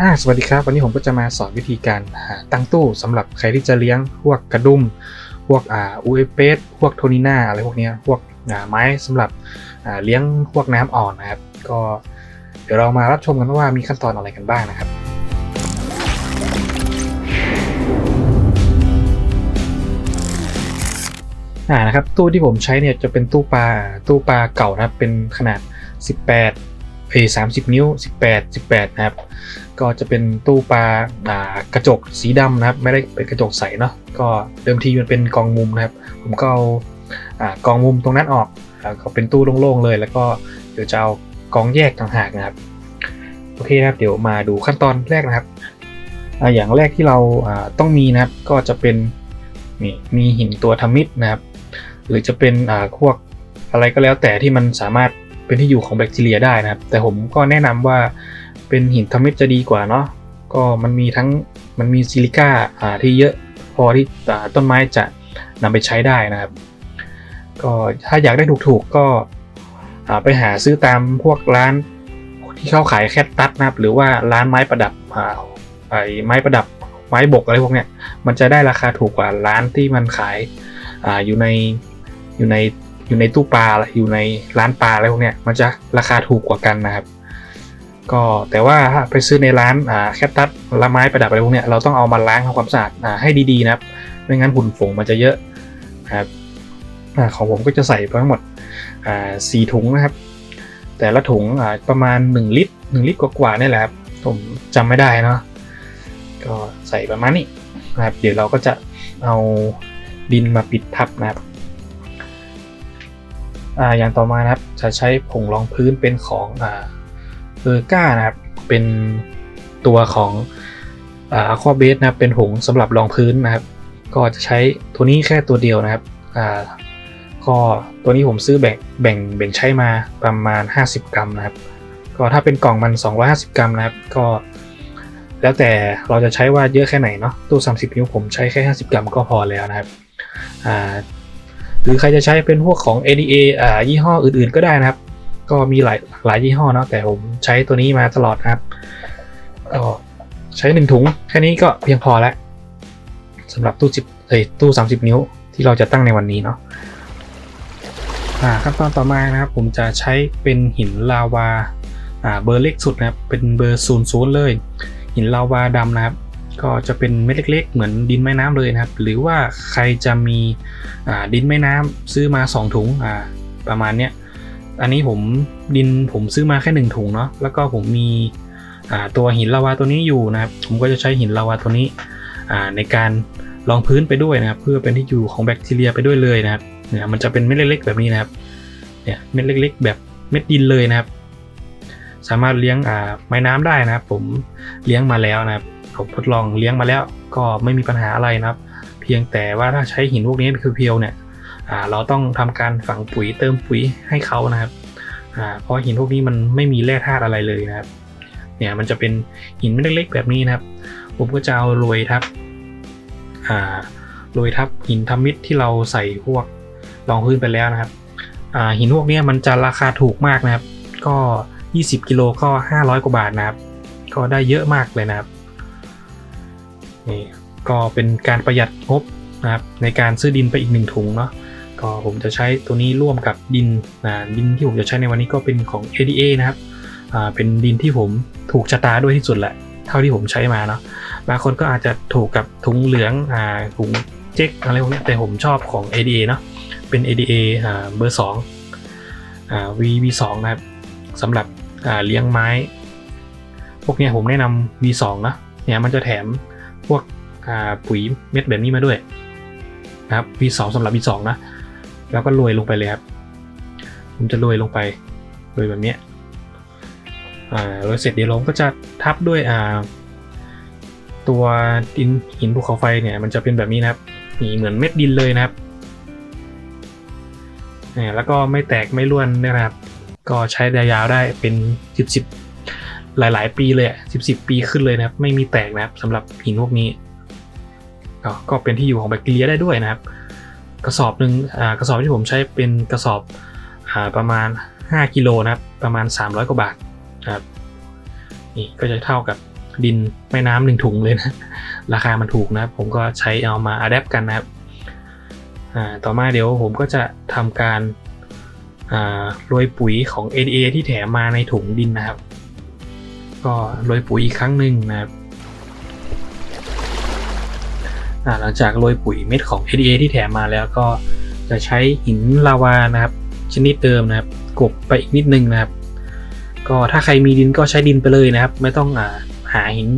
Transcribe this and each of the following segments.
อ่าสวัสดีครับ วันนี้ผมก็จะมาสอนวิธีการหาตั้งตู้สำหรับใครที่จะเลี้ยงพวกกระดุมพวกอ่าอูเอเปสพวกโทนิน่าอะไรพวกนี้พวกอ่าไม้สำหรับอ่าเลี้ยงพวกน้ำอ่อนนะครับ ก็เดี๋ยวเรามารับชมกันว่ามีขั้นตอนอะไรกันบ้างนะครับอ่านะครับตู้ที่ผมใช้เนี่ยจะเป็นตู้ปลาตู้ปลาเก่านะครับเป็นขนาด 18เอ้สามสิบนิ้ว 18 18 นะครับ ก็จะเป็นตู้ปลาอ่ากระจกสีดำนะครับ ไม่ได้เป็นกระจกใสเนาะก็เดิมทีมันเป็นกองมุมนะครับ ผมก็เอาอ่ากองมุมตรงนั้นออกแล้วก็เป็นตู้โล่งๆเลย แล้วก็เดี๋ยวจะเอากองแยกต่างหากนะครับโอเคนะครับเดี๋ยวมาดูขั้นตอนแรกนะครับออย่างแรกที่เราต้องมีนะครับก็จะเป็นนี่มีหินตัวทมิดนะครับ หรือจะเป็นพวกอะไรก็แล้วแต่ที่มันสามารถเป็นที่อยู่ของแบคทีเรียได้นะครับ แต่ผมก็แนะนำว่า เป็นหินทำมิตรจะดีกว่าเนาะก็มันมีทั้งมันมีซิลิก้าอ่าที่เยอะพอที่ต้นไม้จะนำไปใช้ได้นะครับ ก็ถ้าอยากได้ถูกๆก็ไปหาซื้อตามพวกร้านที่เขาขายแคตตัสนะครับ หรือว่าร้านไม้ประดับอ่าไอ้ไม้ประดับไม้บกอะไรพวกเนี้ยมันจะได้ราคาถูกกว่าร้านที่มันขายอ่าอยู่ในอยู่ในอยู่ในตู้ปลาอยู่ในร้านปลาอะไรพวกเนี้ยมันจะราคาถูกกว่ากันนะครับ ก็แต่ว่าถ้าไปซื้อในร้านอ่าแคตตัสละไม้ประดับอะไรพวกเนี้ยเราต้องเอามาล้างทำความสะอาดอ่าให้ดีๆนะครับไม่งั้นฝุ่นฝงมันจะเยอะครับอ่าของผมก็จะใส่ไปทั้งหมดอ่าสี่ถุงนะครับ แต่ละถุงอ่าประมาณ 1 ลิตร 1 ลิตรกว่าๆนี่แหละครับผมจำไม่ได้เนาะก็ใส่ประมาณนี้นะครับเดี๋ยวเราก็จะเอาดินมาปิดทับนะครับอ่าอย่างต่อมานะครับจะใช้ผงรองพื้นเป็นของอ่า เออร์ก้านะครับ เป็นตัวของอะควาเบสนะครับเป็นผงสำหรับรองพื้นนะครับ ก็จะใช้ตัวนี้แค่ตัวเดียวนะครับอ่าก็ตัวนี้ผมซื้อแบ่งแบ่งแบ่งใช้มาประมาณ 50 กรัมนะครับ ก็ถ้าเป็นกล่องมัน 250 กรัมนะครับ ก็ แล้วแต่เราจะใช้ว่าเยอะแค่ไหนเนาะตู้ 30 นิ้วผมใช้แค่ 50 กรัมก็พอแล้วนะครับอ่าหรือใครจะใช้เป็นพวกของ ADA อ่ายี่ห้ออื่นๆก็ได้นะครับ ก็มีหลายหลายยี่ห้อเนาะแต่ผมใช้ตัวนี้มาตลอดนะครับก็ใช้หนึ่งถุงแค่นี้ก็เพียงพอแล้วสำหรับตู้10เอ้ยตู้30นิ้วที่เราจะตั้งในวันนี้เนาะอ่าขั้นตอนต่อมานะครับ ผมจะใช้เป็นหินลาวาอ่าเบอร์เล็กสุดนะครับ เป็นเบอร์ศูนย์ศูนย์เลย หินลาวาดำนะครับ ก็จะเป็นเม็ดเล็ก ๆ เหมือนดินแม่น้ำเลยนะครับ หรือว่าใครจะมีอ่าดินแม่น้ำซื้อมา 2 ถุงอ่าประมาณเนี้ย อันนี้ผมดินผมซื้อมาแค่1ถุงเนาะแล้วก็ผมมีตัวหินลาวาตัวนี้อยู่นะครับ ผมก็จะใช้หินลาวาตัวนี้ในการรองพื้นไปด้วยนะครับ เพื่อเป็นที่อยู่ของแบคทีเรียไปด้วยเลยนะครับเนี่ยมันจะเป็นเม็ดเล็กๆ แบบนี้นะครับเนี่ยเม็ดเล็ก ๆ แบบเม็ดดินเลยนะครับ สามารถเลี้ยงไม้น้ำได้นะครับ ผมเลี้ยงมาแล้วนะครับผมทดลองเลี้ยงมาแล้วก็ไม่มีปัญหาอะไรนะครับ เพียงแต่ว่าถ้าใช้หินพวกนี้คือเพียวเนี่ย เราต้องทำการฝังปุ๋ยเติมปุ๋ยให้เขานะครับเพราะหินพวกนี้มันไม่มีแร่ธาตุอะไรเลยนะครับ เนี่ยมันจะเป็นหินเม็ดเล็กๆแบบนี้นะครับ ผมก็จะเอาโรยทับโรยทับหินทำมิตรที่เราใส่พวกรองพื้นไปแล้วนะครับหินพวกนี้มันจะราคาถูกมากนะครับ ก็ 20 กิโลก็ 500 กว่าบาทนะครับ ก็ได้เยอะมากเลยนะครับนี่ก็เป็นการประหยัดงบนะครับในการซื้อดินไปอีกหนึ่งถุงเนาะ ก็ผมจะใช้ตัวนี้ร่วมกับดินนะดินที่ผมจะใช้ในวันนี้ก็เป็นของ ADA นะครับอ่าเป็นดินที่ผมถูกชะตาด้วยที่สุดแหละ เท่าที่ผมใช้มาเนาะบางคนก็อาจจะถูกกับถุงเหลืองอ่าถุงเจ๊กอะไรพวกนี้แต่ผมชอบของ ADA เนาะเป็น ADA อ่าเบอร์2อ่า VV2 นะครับสำหรับอ่าเลี้ยงไม้ พวกนี้ผมแนะนำ V2 นะเนี่ยมันจะแถมพวกอ่าปุ๋ยเม็ดแบบนี้มาด้วยนะครับ V2 สำหรับ V2 นะ แล้วก็โรยลงไปเลยครับ ผมจะโรยลงไปโรยแบบนี้อ่าโรยเสร็จเดี๋ยวเราก็จะทับด้วยอ่าตัวดินหินภูเขาไฟเนี่ยมันจะเป็นแบบนี้นะครับนี่เหมือนเม็ดดินเลยนะครับนี่แล้วก็ไม่แตกไม่ร่วนนะครับ ก็ใช้ได้ยาวได้เป็นสิบสิบหลาย ๆ ปีเลยสิบสิบปีขึ้นเลยนะครับ ไม่มีแตกนะครับสำหรับหินพวกนี้ ก็ก็เป็นที่อยู่ของแบคทีเรียได้ด้วยนะครับ กระสอบหนึ่งกระสอบที่ผมใช้เป็นกระสอบอประมาณ 5กิโลนะครับประมาณ 300 กว่าบาทนะครับนี่ก็จะเท่ากับดินแม่น้ำหนึ่งถุงเลยนะ ราคามันถูกนะครับ ผมก็ใช้เอามาอัดแอปกันนะครับต่อมาเดี๋ยวผมก็จะทำการโรยปุ๋ยของ ADA ที่แถมมาในถุงดินนะครับ ก็โรยปุ๋ยอีกครั้งหนึ่งนะครับ หลังจากโรยปุ๋ยเม็ดของ ADA ที่แถมมาแล้วก็จะใช้หินลาวานะครับ ชนิดเดิมนะครับกบไปอีกนิดนึงนะครับ ก็ถ้าใครมีดินก็ใช้ดินไปเลยนะครับ ไม่ต้องอาหาหิน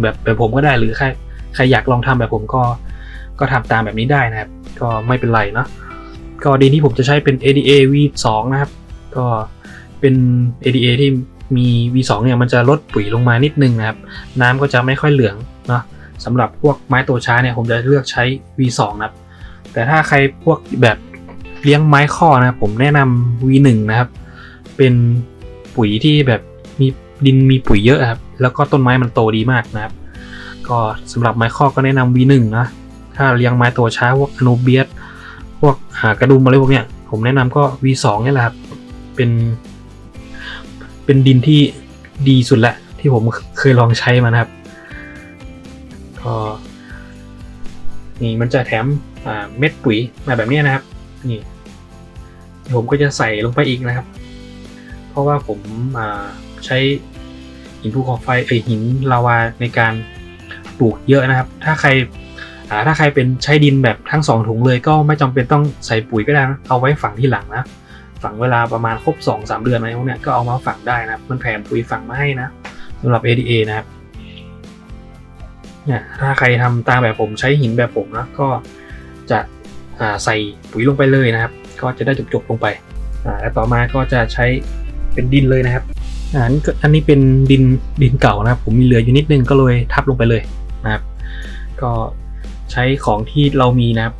แบบแบบผมก็ได้หรือใครใครอยากลองทำแบบผมก็ก็ทำตามแบบนี้ได้นะครับ ก็ไม่เป็นไรเนาะก็ดินที่ผมจะใช้เป็น ADA V2 นะครับ ก็เป็น ADA ที่มี V2 เนี่ยมันจะลดปุ๋ยลงมานิดนึงนะครับ น้ำก็จะไม่ค่อยเหลืองเนาะ สำหรับพวกไม้โตช้าเนี่ยผมจะเลือกใช้ V2 นะครับ แต่ถ้าใครพวกแบบเลี้ยงไม้ข้อนะครับผมแนะนำ V1 นะครับ เป็นปุ๋ยที่แบบมีดินมีปุ๋ยเยอะครับ แล้วก็ต้นไม้มันโตดีมากนะครับ ก็สำหรับไม้ข้อก็แนะนำ V1 นะ ถ้าเลี้ยงไม้โตช้าพวกอนูเบียสพวกหากระดุมอะไรพวกเนี้ยผมแนะนำก็ V2 นี่แหละครับ เป็น เป็นดินที่ดีสุดละที่ผมเคยลองใช้มานะครับ นี่มันจะแถมเม็ดปุ๋ยมาแบบนี้นะครับนี่ผมก็จะใส่ลงไปอีกนะครับ เพราะว่าผมาใช้หินภูเขาไฟเอหินลาวาในการปลูกเยอะนะครับ ถ้าใครถ้าใครเป็นใช้ดินแบบทั้งสองถุงเลยก็ไม่จำเป็นต้องใส่ปุ๋ยก็ได้นะเอาไว้ฝังที่หลังนะฝังเวลาประมาณครบ2อสเดือนอะไรพวกเนี้ยก็เอามาฝังได้นะมันแถมปุ๋ยฝังมาให้นะสำหรับ ADA นะครับ เนี่ยถ้าใครทำตามแบบผมใช้หินแบบผมนะก็จะใส่ปุ๋ยลงไปเลยนะครับ ก็จะได้จบๆลงไปแล้วต่อมาก็จะใช้เป็นดินเลยนะครับอันนี้อันนี้เป็นดินดินเก่านะครับ ผมมีเหลืออยู่นิดนึงก็เลยทับลงไปเลยนะครับ ก็ใช้ของที่เรามีนะครับ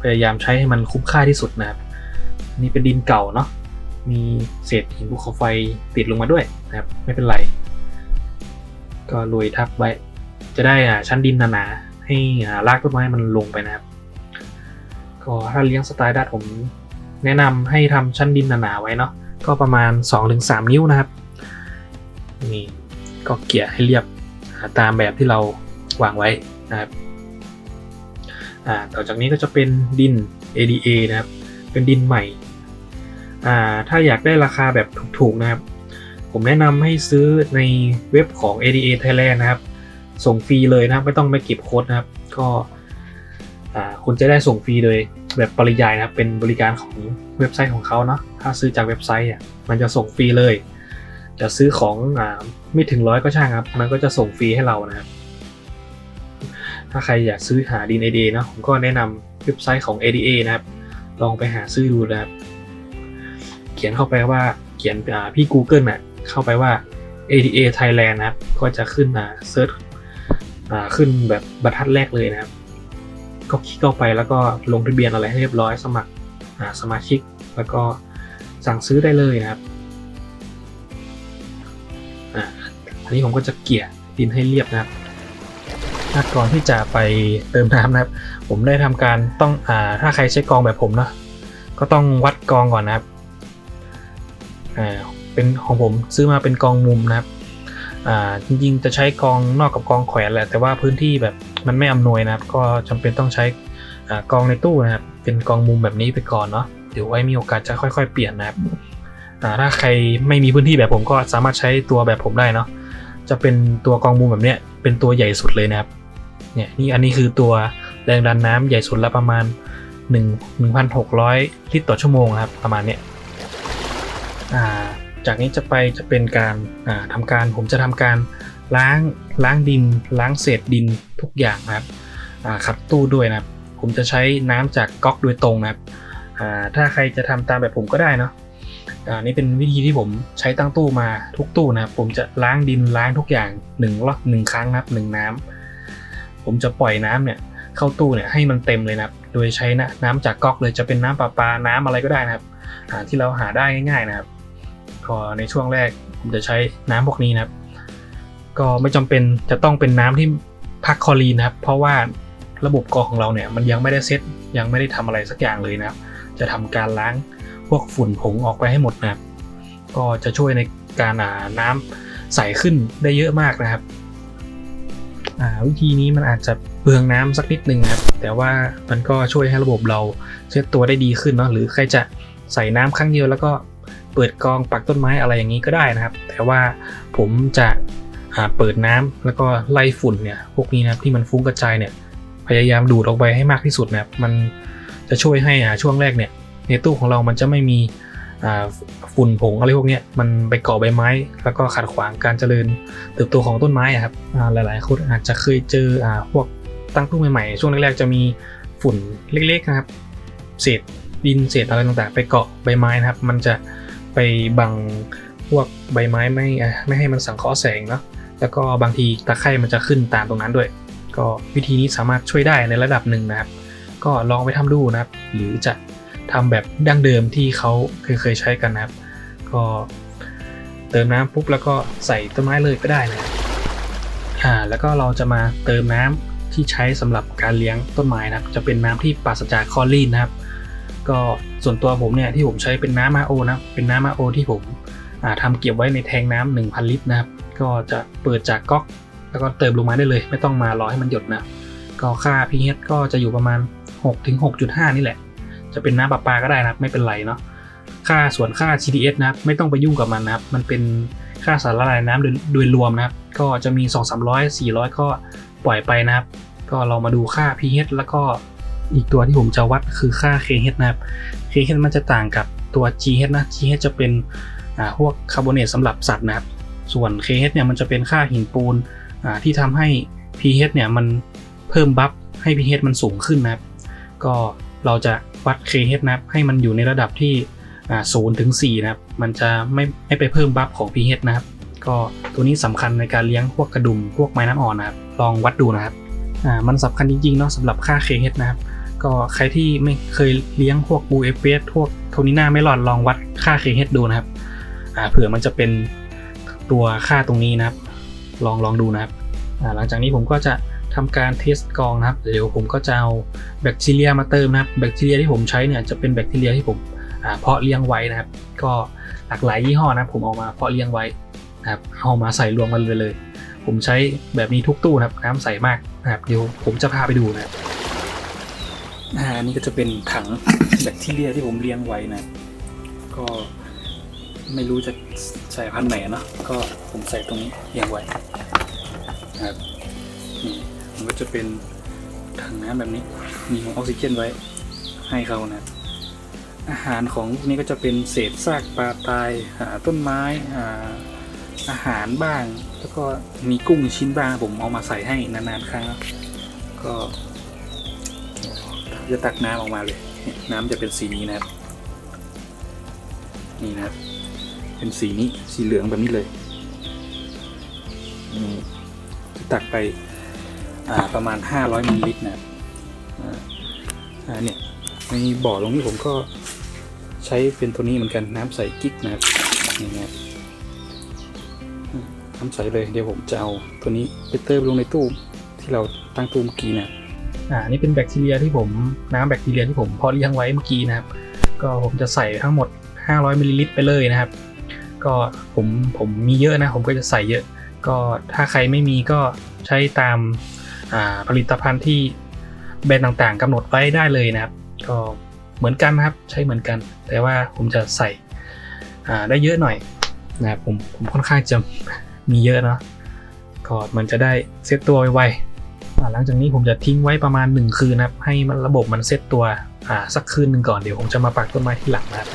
พยายามใช้ให้มันคุ้มค่าที่สุดนะครับนนี่เป็นดินเก่าเนาะมีเศษหินภูเขาไฟติดลงมาด้วยนะครับ ไม่เป็นไร ก็โรยทับไว้ จะได้ชั้นดินหนาๆให้อ่ารากต้นไม้มันลงไปนะครับ ก็ถ้าเลี้ยงสไตล์ดัตผมแนะนำให้ทำชั้นดินหนาๆไว้เนาะก็ประมาณ 2-3 นิ้วนะครับนี่ก็เกี่ยให้เรียบตามแบบที่เราวางไว้นะครับต่อจากนี้ก็จะเป็นดิน ADA นะครับ เป็นดินใหม่ ถ้าอยากได้ราคาแบบถูกๆนะครับ ผมแนะนำให้ซื้อในเว็บของ ADA Thailand นะครับ ส่งฟรีเลยนะครับไม่ต้องไปเก็บโค้ดนะครับ ก็คุณจะได้ส่งฟรีโดยแบบปริยายนะครับ เป็นบริการของเว็บไซต์ของเขาเนาะถ้าซื้อจากเว็บไซต์อะมันจะส่งฟรีเลย จะซื้อของอไม่ถึงร้อยก็ช่างครับ มันก็จะส่งฟรีให้เรานะครับ ถ้าใครอยากซื้อหาดิน ADA เนาะผมก็แนะนำเว็บไซต์ของ ADA นะครับ ลองไปหาซื้อดูนะครับ เขียนเข้าไปว่าเขียนพี่ Google น่ะเข้าไปว่า ADA Thailand นะครับ ก็จะขึ้นอ่าเซิร์ช ขึ้นแบบบรรทัดแรกเลยนะครับ ก็คลิกเข้าไปแล้วก็ลงทะเบียนอะไรให้เรียบร้อยสมัครสมาชิก แล้วก็สั่งซื้อได้เลยนะครับอ,อันนี้ผมก็จะเกลี่ยดินให้เรียบนะครับก่อนที่จะไปเติมน้ำนะครับ ผมได้ทำการต้องอ่าถ้าใครใช้กองแบบผมเนาะก็ต้องวัดกองก่อนนะครับอ่าเป็นของผมซื้อมาเป็นกองมุมนะครับ อ่าจริงๆ จะใช้กองนอกกับกองแขวนแหละ แต่ว่าพื้นที่แบบมันไม่อำนวยนะครับ ก็จำเป็นต้องใช้กองในตู้นะครับ เป็นกองมุมแบบนี้ไปก่อนเนาะเดี๋ยวไว้มีโอกาสจะค่อย ๆ เปลี่ยนนะครับถ้าใครไม่มีพื้นที่แบบผมก็สามารถใช้ตัวแบบผมได้เนาะจะเป็นตัวกองมุมแบบเนี้ยเป็นตัวใหญ่สุดเลยนะครับเนี่ยนี่อันนี้คือตัวแรงดันน้ำใหญ่สุดล้วประมาณ 1 1,600 ลิตรต่อชั่วโมงครับประมาณเนี้ยอ่า จากนี้จะไปจะเป็นการอ่าทำการผมจะทำการล้างล้างดิน ล้างเศษดินทุกอย่างนะครับขัดตู้ด้วยนะครับ ผมจะใช้น้ำจากก๊อกโดยตรงนะครับถ้าใครจะทำตามแบบผมก็ได้เนาะอ่านี่เป็นวิธีที่ผมใช้ตั้งตู้มาทุกตู้นะครับ ผมจะล้างดินล้างทุกอย่างหนึ่งรอบหนึ่งครั้งนะครับหนึ่งน้ำผมจะปล่อยน้ำเนี่ยเข้าตู้เนี่ยให้มันเต็มเลยนะครับ โดยใช้นะน้ำจากก๊อกเลยจะเป็นน้ำประปาน้ำอะไรก็ได้นะครับที่เราหาได้ง่าย ๆนะครับ ก็ในช่วงแรกผมจะใช้น้ำพวกนี้นะครับ ก็ไม่จำเป็นจะต้องเป็นน้ำที่พักคลอรีนนะครับ เพราะว่าระบบกรองของเราเนี่ยมันยังไม่ได้เซตยังไม่ได้ทำอะไรสักอย่างเลยนะครับ จะทำการล้างพวกฝุ่นผงออกไปให้หมดนะครับ ก็จะช่วยในการอ่าน้ใสขึ้นได้เยอะมากนะครับวิธีนี้มันอาจจะเปลืองน้ำสักนิดนึงนะครับ แต่ว่ามันก็ช่วยให้ระบบเราเซตตัวได้ดีขึ้นเนาะหรือใครจะใส่น้ำครั้งเดียวแล้วก็ เปิดกองปักต้นไม้อะไรอย่างนี้ก็ได้นะครับ แต่ว่าผมจะเปิดน้ำแล้วก็ไล่ฝุ่นเนี่ยพวกนี้นะครับที่มันฟุ้งกระจายเนี่ยพยายามดูดออกไปให้มากที่สุดนะครับมันจะช่วยให้ช่วงแรกเนี่ยในตู้ของเรามันจะไม่มีฝุ่นผงอะไรพวกนี้มันไปเกาะใบไม้ แล้วก็ขัดขวางการเจริญเติบโตของต้นไม้ครับหลายๆคนอาจจะเคยเจออพวกตั้งตู้ใหม่ๆช่วงแรกๆจะมีฝุ่นเล็กๆนะครับ เศษดินเศษอะไรต่างๆ ไปเกาะใบไม้นะครับ มันจะ ไปบังพวกใบไม้ไม่ไม่ให้มันสังเคราะห์แสงเนาะแล้วก็บางทีตะไคร่มันจะขึ้นตามตรงนั้นด้วย ก็วิธีนี้สามารถช่วยได้ในระดับหนึ่งนะครับ ก็ลองไปทำดูนะครับ หรือจะทำแบบดั้งเดิมที่เขาเคยเคยใช้กันนะครับ ก็เติมน้ำปุ๊บแล้วก็ใส่ต้นไม้เลยก็ได้นะอ่าแล้วก็เราจะมาเติมน้ำที่ใช้สำหรับการเลี้ยงต้นไม้นะครับ จะเป็นน้ำที่ปราศจากคลอรีนนะครับ ก็ ส่วนตัวผมเนี่ยที่ผมใช้เป็นน้ำมาโอนะเป็นน้ำมาโอที่ผมอ่าทำเก็บไว้ในแทงน้ำ1,000 ลิตรนะครับ ก็จะเปิดจากก๊อก แล้วก็เติมลงมาได้เลย ไม่ต้องมารอให้มันหยดนะ ก็ค่า pH ก็จะอยู่ประมาณ6ถึง6.5 นี่แหละ จะเป็นน้ำประปาก็ได้นะไม่เป็นไรเนาะค่าส่วนค่า CDS นะครับไม่ต้องไปยุ่งกับมันนะครับ มันเป็นค่าสารละลายน้ำโดยโดยรวมนะครับ ก็จะมี 2 300 400 ก็ปล่อยไปนะครับ ก็เรามาดูค่า pH แล้วก็ อีกตัวที่ผมจะวัดคือค่า KH นะครับ KH มันจะต่างกับตัว GH นะ GH จะเป็นอ่าพวกคาร์บอเนตสำหรับสัตว์นะครับ ส่วน KH เนี่ยมันจะเป็นค่าหินปูนที่ทำให้ pH เนี่ยมันเพิ่มบัฟให้ pH มันสูงขึ้นนะครับ ก็เราจะวัด KH นะครับให้มันอยู่ในระดับที่อ่า0ถึง4นะครับ มันจะไม่ไม่ไปเพิ่มบัฟของ pH นะครับ ก็ตัวนี้สำคัญในการเลี้ยงพวกกระดุมพวกไม้น้ำอ่อนนะครับ ลองวัดดูนะครับ มันสำคัญจริงๆเนาะสำหรับค่า KH นะครับ ก็ใครที่ไม่เคยเลี้ยงพวกบูเอฟเสพวกโทนิน่าไม่รอดลองวัดค่า KH ดูนะครับอ่าเผื่อมันจะเป็นตัวค่าตรงนี้นะครับ ลองลองดูนะครับอ่าหลังจากนี้ผมก็จะทำการเทสกรองนะครับ เดี๋ยวผมก็จะเอาแบคทีเรียมาเติมนะครับแบคทีเรียที่ผมใช้เนี่ยจะเป็นแบคทีเรียที่ผมอ่าเพาะเลี้ยงไว้นะครับ ก็หลากหลายยี่ห้อนะผมเอามาเพาะเลี้ยงไว้นะครับเอามาใส่รวมกันเลยเลย ผมใช้แบบนี้ทุกตู้นะครับน้ำใสมากนะครับเดี๋ยวผมจะพาไปดูนะครับ อ่าอันนี่ก็จะเป็นถังแบคทีเรียที่ผมเลี้ยงไว้นะ ก็ไม่รู้จะใส่พันธุ์ไหนเนาะก็ผมใส่ตรงนี้เลี้ยงไว้ครับนี่มันก็จะเป็นถังน้ำแบบนี้ มีออกซิเจนไว้ให้เขานะอาหารของพวกนี้ก็จะเป็นเศษซากปลาตายหาต้นไม้อาอาหารบ้าง แล้วก็มีกุ้งชิ้นบ้างผมเอามาใส่ให้นานๆครั้งก็ จะตักน้ำออกมาเลยนี่ยน้ำจะเป็นสีนี้นะครับ นี่นะครับ เป็นสีนี้ สีเหลืองแบบนี้เลยนี่จะตักไปประมาณ 500มิลลิลิตรนะครับอ่าเนี่ยในบ่อตรงนี้ผมก็ใช้เป็นตัวนี้เหมือนกันน้ำใสกิ๊กนะครับนี่นะน้ำใสเลยเดี๋ยวผมจะเอาตัวนี้ไปเติมลงในตู้ที่เราตั้งตู้เมื่อกี้นะ อ่านี่เป็นแบคทีเรียที่ผมน้ำแบคทีเรียที่ผมเพาะเลี้ยงไว้เมื่อกี้นะครับ ก็ผมจะใส่ทั้งหมด 500มิลลิลิตรไปเลยนะครับ ก็ผมผมมีเยอะนะ ผมก็จะใส่เยอะ ก็ถ้าใครไม่มีก็ใช้ตามาผลิตภัณฑ์ที่แบรนด์ต่างๆกำหนดไว้ได้เลยนะครับ ก็เหมือนกันนะครับใช้เหมือนกัน แต่ว่าผมจะใส่ได้เยอะหน่อยนะครับผมผมค่อนข้างจะมีเยอะเนาะก็มันจะได้เซตตัวไวๆ หลังจากนี้ผมจะทิ้งไว้ประมาณ 1 คืนนะครับ ให้มันระบบมันเซตตัวอ่าสักคืนหนึ่งก่อนเดี๋ยวผมจะมาปักต้นไม้ที่หลังนะครับ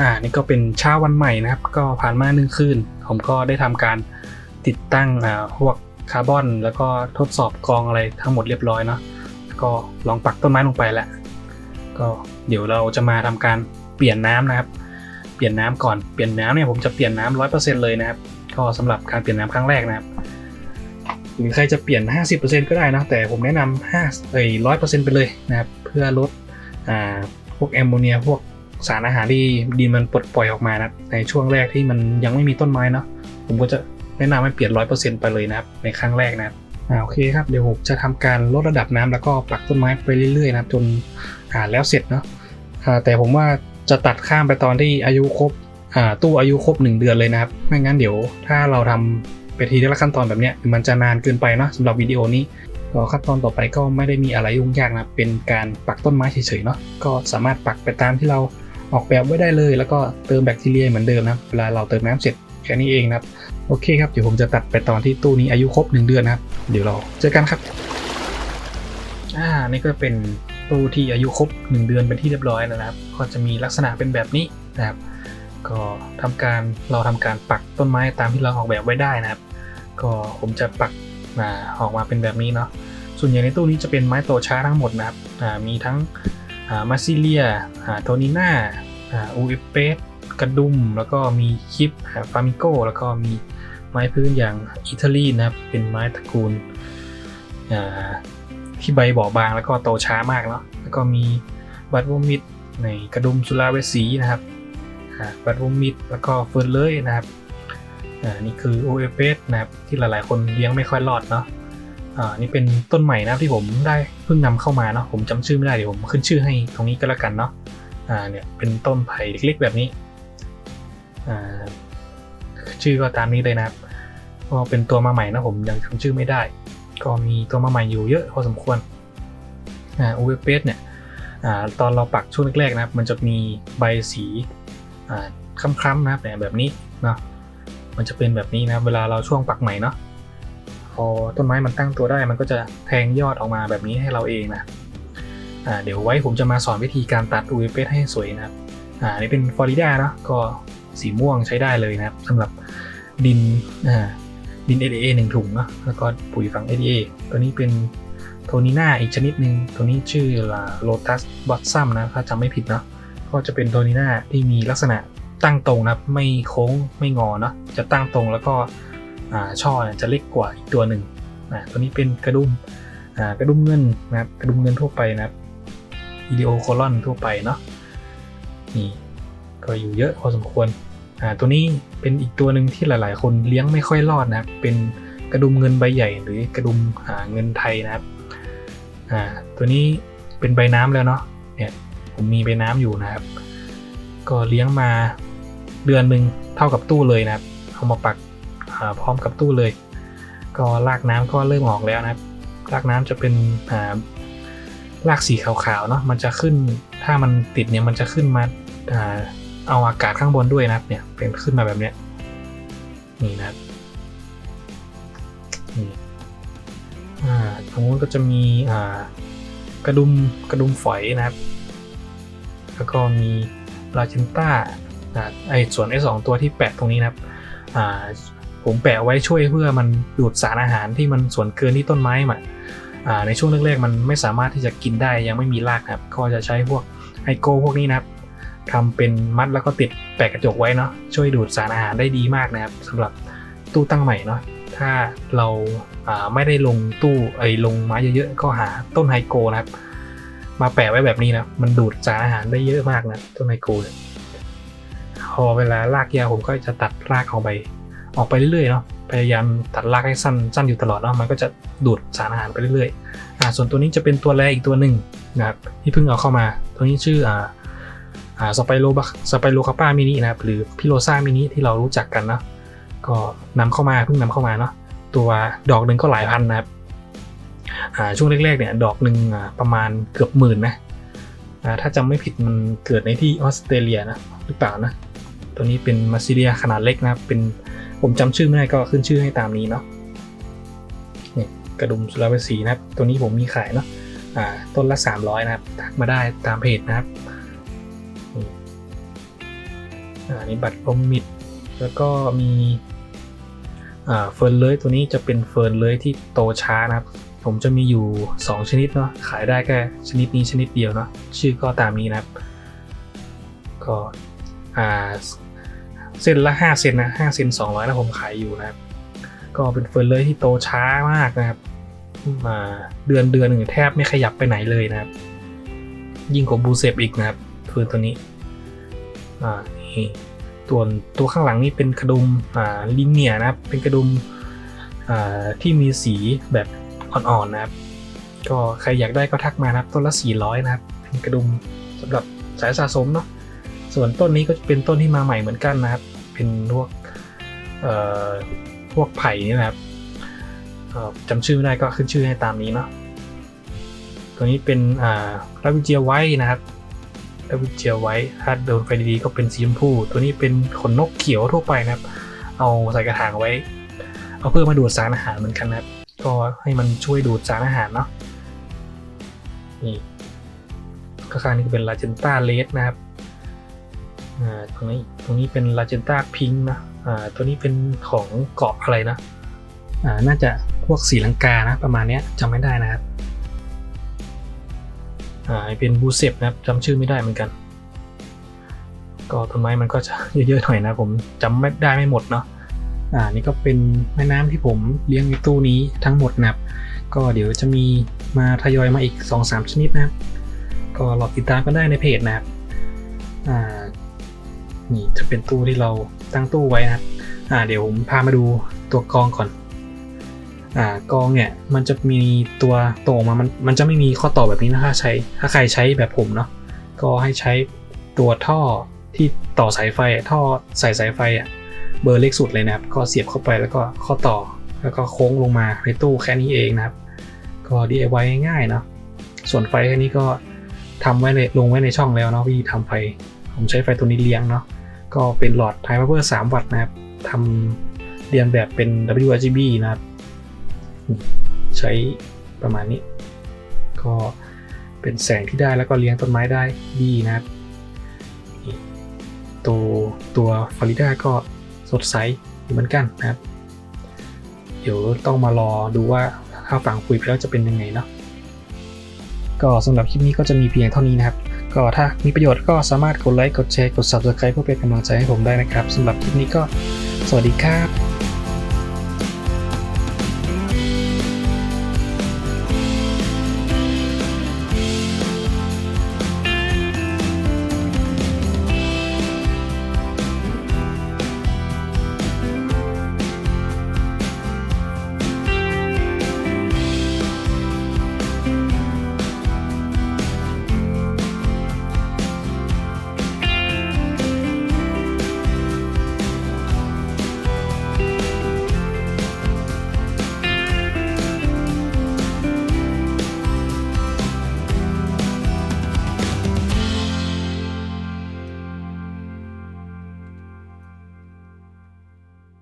อ่านี่ก็เป็นเช้าวันใหม่นะครับ ก็ผ่านมาหนึ่งคืน ผมก็ได้ทำการติดตั้งอ่าพวกคาร์บอน แล้วก็ทดสอบกรองอะไรทั้งหมดเรียบร้อยเนาะก็ลองปักต้นไม้ลงไปแล้วก็เดี๋ยวเราจะมาทำการเปลี่ยนน้ำนะครับ เปลี่ยนน้ำก่อนเปลี่ยนน้ำเนี่ยผมจะเปลี่ยนน้ำร้อยเปอร์เซ็นต์เลยนะครับ ก็สำหรับการเปลี่ยนน้ำครั้งแรกนะครับ หรือใครจะเปลี่ยน 50%ก็ได้นะ แต่ผมแนะนำ5เอ้ย100%ไปเลยนะครับ เพื่อลดอ่าพวกแอมโมเนียพวกสารอาหารที่ดินมันปลดปล่อยออกมานะในช่วงแรกที่มันยังไม่มีต้นไม้เนาะผมก็จะแนะนำให้เปลี่ยน 100%ไปเลยนะครับ ในครั้งแรกนะครับอ่าโอเคครับเดี๋ยวผมจะทำการลดระดับน้ำแล้วก็ปักต้นไม้ไปเรื่อยๆนะครับจนอ่าแล้วเสร็จเนาะอ่าแต่ผมว่าจะตัดข้ามไปตอนที่อายุครบอ่าตู้อายุครบ 1 เดือนเลยนะครับไม่งั้นเดี๋ยวถ้าเราทำ ไปทีละขั้นตอนแบบเนี้ยมันจะนานเกินไปเนาะสำหรับวิดีโอนี้ก็ขั้นตอนต่อไปก็ไม่ได้มีอะไรยุ่งยากนะเป็นการปักต้นไม้เฉยๆเนาะก็สามารถปักไปตามที่เราออกแบบไว้ได้เลย แล้วก็เติมแบคทีเรียเหมือนเดิมนะเวลาเราเติมน้ำเสร็จแค่นี้เองนะครับโอเคครับเดี๋ยวผมจะตัดไปตอนที่ตู้นี้อายุครบ 1 เดือนนะครับเดี๋ยวเราเจอกันครับอ่านี่ก็เป็นตู้ที่อายุครบ 1 เดือนเป็นที่เรียบร้อยแล้วนะครับ ก็จะมีลักษณะเป็นแบบนี้นะครับ ก็ทำการเราทำการปักต้นไม้ตามที่เราออกแบบไว้ได้นะครับ ก็ผมจะปักอ่าออกมาเป็นแบบนี้เนาะส่วนใหญ่ในตู้นี้จะเป็นไม้โตช้าทั้งหมดนะครับมีทั้งมาซิเลียโทนิน่าอูเอเปสกระดุม แล้วก็มีคิปฟามิโกแล้วก็มีไม้พื้นอย่างอิตาลีนะครับ เป็นไม้ตระกูลที่ใบบ่อบางแล้วก็โตช้ามากเนาะแล้วก็มีบัตวมิดในกระดุมสุราเวสีนะครับบัตวมิดแล้วก็เฟิร์นเลยนะครับ อ่านี่คือ o f s นะครับที่หลายๆ คนเลี้ยงไม่ค่อยรอดเนาะอ่านี่เป็นต้นใหม่นะที่ผมได้เพิ่งนำเข้ามาเนาะผมจำชื่อไม่ได้เดี๋ยวผมขึ้นชื่อให้ตรงนี้ก็แล้วกันเนาะอ่าเนี่ยเป็นต้นไผ่เล็กๆแบบนี้อ่าชื่อก็ตามนี้เลยนะครับก็เป็นตัวมาใหม่นะผมยังจำชื่อไม่ได้ ก็มีตัวมาใหม่อยู่เยอะพอสมควรอ่า o f s เนี่ยอ่าตอนเราปักช่วงแรกๆนะครับ มันจะมีใบสีอ่าคล้ำๆนะครับแบบนี้เนาะ มันจะเป็นแบบนี้นะเวลาเราช่วงปักใหม่เนาะพอต้นไม้มันตั้งตัวได้ มันก็จะแทงยอดออกมาแบบนี้ให้เราเองนะอ่าเดี๋ยวไว้ผมจะมาสอนวิธีการตัด u f s ให้สวยนะครับอ่านี่เป็นฟลอริดาเนาะก็สีม่วงใช้ได้เลยนะครับสำหรับดินอ่าดิน ADA หนึ่งถุงเนาะแล้วก็ปุ๋ยฝัง ADA ตัวนี้เป็นโทนิน่าอีกชนิดหนึ่งตัวนี้ชื่อโลตัสบอสซัมนะถ้าจำไม่ผิดเนาะก็จะเป็นโทนิน่าที่มีลักษณะ ตั้งตรงนะครับไม่โค้งไม่งอเนาะจะตั้งตรงแล้วก็ช่อจะเล็กกว่าอีกตัวหนึ่งตัวนี้เป็นกระดุมกระดุมเงินนะครับกระดุมเงินทั่วไปนะครับวิดีโอโคลอนทั่วไปเนาะนี่ก็อยู่เยอะพอสมควรตัวนี้เป็นอีกตัวหนึ่งที่หลาย ๆ คนเลี้ยงไม่ค่อยรอดนะครับเป็นกระดุมเงินใบใหญ่ หรือกระดุมเงินไทยนะครับตัวนี้เป็นใบน้ำแล้วเนาะเนี่ยผมมีใบน้ำอยู่นะครับ ก็เลี้ยงมา เดือนหนึ่งเท่ากับตู้เลยนะครับ เอามาปักพร้อมกับตู้เลย ก็รากน้ำก็เริ่มออกแล้วนะครับรากน้ำจะเป็นอ่ารากสีขาวๆเนาะมันจะขึ้นถ้ามันติดเนี่ยมันจะขึ้นมาอาเอาอากาศข้างบนด้วยนะครับเนี่ยเป็นขึ้นมาแบบเนี้ยนี่นะครับนี่อ่าตรงนู้นก็จะมีกระดุมกระดุมฝอยนะครับ แล้วก็มีลาเจนต้า อ่าไอส่วนไอสองตัวที่แปะตรงนี้นะครับผมแปะไว้ช่วยเพื่อมันดูดสารอาหารที่มันส่วนเกินที่ต้นไม้มาในช่วงแรกๆมันไม่สามารถที่จะกินได้ยังไม่มีรากครับก็จะใช้พวกไอโกพวกนี้นะครับทำเป็นมัดแล้วก็ติดแปะกระจกไว้เนาะช่วยดูดสารอาหารได้ดีมากนะครับสำหรับตู้ตั้งใหม่เนาะถ้าเราาไม่ได้ลงตู้ไอ้ลงไม้เยอะๆก็หาต้นไฮโกนะครับ มาแปะไว้แบบนี้นะมันดูดสารอาหารได้เยอะมากนะต้นไฮโกเนี่ย พอเวลาลากยาวผมก็จะตัดรากออกไป ออกไปเรื่อยๆเนาะพยายามตัดรากให้สั้นสั้นอยู่ตลอดเนาะมันก็จะดูดสารอาหารไปเรื่อยๆอ่าส่วนตัวนี้จะเป็นตัวแรกอีกตัวหนึ่งนะครับที่เพิ่งเอาเข้ามา ตัวนี้ชื่ออ่าอ่าสไปโรบัสไปโรคาป้ามินินะครับหรือพิโรซ่ามินิที่เรารู้จักกันเนาะก็นำเข้ามาเพิ่งนำเข้ามาเนาะตัวดอกหนึ่งก็หลายพันนะครับอ่าช่วงแรกๆเนี่ยดอกหนึ่งอ่าประมาณเกือบหมื่นนะอ่าถ้าจำไม่ผิดมันเกิดในที่ออสเตรเลียนะหรือเปล่านะ ตัวนี้เป็นมาซิเลียขนาดเล็กนะครับ เป็นผมจำชื่อไม่ได้ก็ขึ้นชื่อให้ตามนี้เนาะนี่กระดุมสุราเวสีนะครับ ตัวนี้ผมมีขายเนาะอ่าต้นละ 300 นะครับทักมาได้ตามเพจนะครับอันนี้บัตรพรมมิด แล้วก็มีอ่าเฟิร์นเลยตัวนี้จะเป็นเฟิร์นเลยที่โตช้านะครับ ผมจะมีอยู่ 2 ชนิดเนาะขายได้แค่ชนิดนี้ชนิดเดียวเนาะชื่อก็ตามนี้นะครับ ก็อ่า เส้นละ5เซนนะ5เซน200แล้วผมขายอยู่นะครับ ก็เป็นเฟิร์นเลยที่โตช้ามากนะครับ มาเดือนเดือนหนึ่งแทบไม่ขยับไปไหนเลยนะครับ ยิ่งกว่าบูเซปอีกนะครับเฟิร์นตัวนี้อ่านี่ตัวตัวข้างหลังนี่เป็นกระดุมอ่าลิเนียนะครับ เป็นกระดุมอ่าที่มีสีแบบอ่อนๆนะครับ ก็ใครอยากได้ก็ทักมานะครับ ต้นละ400นะครับ เป็นกระดุมสำหรับสายสะสมเนาะส่วนต้นนี้ก็เป็นต้นที่มาใหม่เหมือนกันนะครับ เป็นพวกเอ่อพวกไผ่นี่นะครับจำชื่อไม่ได้ก็ขึ้นชื่อให้ตามนี้เนาะตัวนี้เป็นอ่าลาวิเจียไว้นะครับลาวิเจียไว้ถ้าโดนไฟดีๆก็เป็นสีชมพูตัวนี้เป็นขนนกเขียวทั่วไปนะครับ เอาใส่กระถางไว้ เอาเพื่อมาดูดสารอาหารเหมือนกันนะครับ ก็ให้มันช่วยดูดสารอาหารเนาะนี่ข้างนี้ก็เป็นลาเจนต้าเลสนะครับ อ่าตรงนี้ตรงนี้เป็นลาเจนต้าพิงนะอ่าตัวนี้เป็นของเกาะอะไรนะอ่าน่าจะพวกสีลังกานะประมาณเนี้ยจำไม่ได้นะครับอ่าเป็นบูเซปนะครับจำชื่อไม่ได้เหมือนกัน ก็ต้นไม้มันก็จะเยอะๆหน่อยนะผมจำไม่ได้ไม่หมดเนาะอ่านี่ก็เป็นแม่น้ำที่ผมเลี้ยงในตู้นี้ทั้งหมดนะครับ ก็เดี๋ยวจะมีมาทยอยมาอีก 2-3 ชนิดนะครับ ก็รอติดตามกันได้ในเพจนะครับอ่า นี่จะเป็นตู้ที่เราตั้งตู้ไว้นะครับอ่าเดี๋ยวผมพามาดูตัวกองก่อนอ่ากองเนี่ยมันจะมีตัวโตออกมามันมันจะไม่มีข้อต่อแบบนี้นะถ้าใช้ถ้าใครใช้แบบผมเนาะก็ให้ใช้ตัวท่อที่ต่อสายไฟท่อใส่สายไฟอะเบอร์เล็กสุดเลยนะครับ ก็เสียบเข้าไปแล้วก็ข้อต่อแล้วก็โค้งลงมาในตู้แค่นี้เองนะครับ ก็ DIY ง่ายๆเนาะส่วนไฟแค่นี้ก็ทำไว้ในลงไว้ในช่องแล้วเนาะวิธีทำไฟ ผมใช้ไฟตัวนี้เลี้ยงเนาะ ก็เป็นหลอดไฮพาวเวอร์3วัตต์นะครับทำเรียนแบบเป็น WRGB นะครับ ใช้ประมาณนี้ ก็เป็นแสงที่ได้แล้วก็เลี้ยงต้นไม้ได้ดีนะครับ ตัวตัวฟลอริดาก็สดใสเหมือนกันนะครับ เดี๋ยวต้องมารอดูว่าถ้าฝังปุ๋ยไปแล้วจะเป็นยังไงเนาะก็สำหรับคลิปนี้ก็จะมีเพียงเท่านี้นะครับ ก็ถ้ามีประโยชน์ก็สามารถกดไลค์ กดแชร์ กด Subscribe เพื่อเป็นกำลังใจให้ผมได้นะครับสำหรับคลิปนี้ก็สวัสดีครับ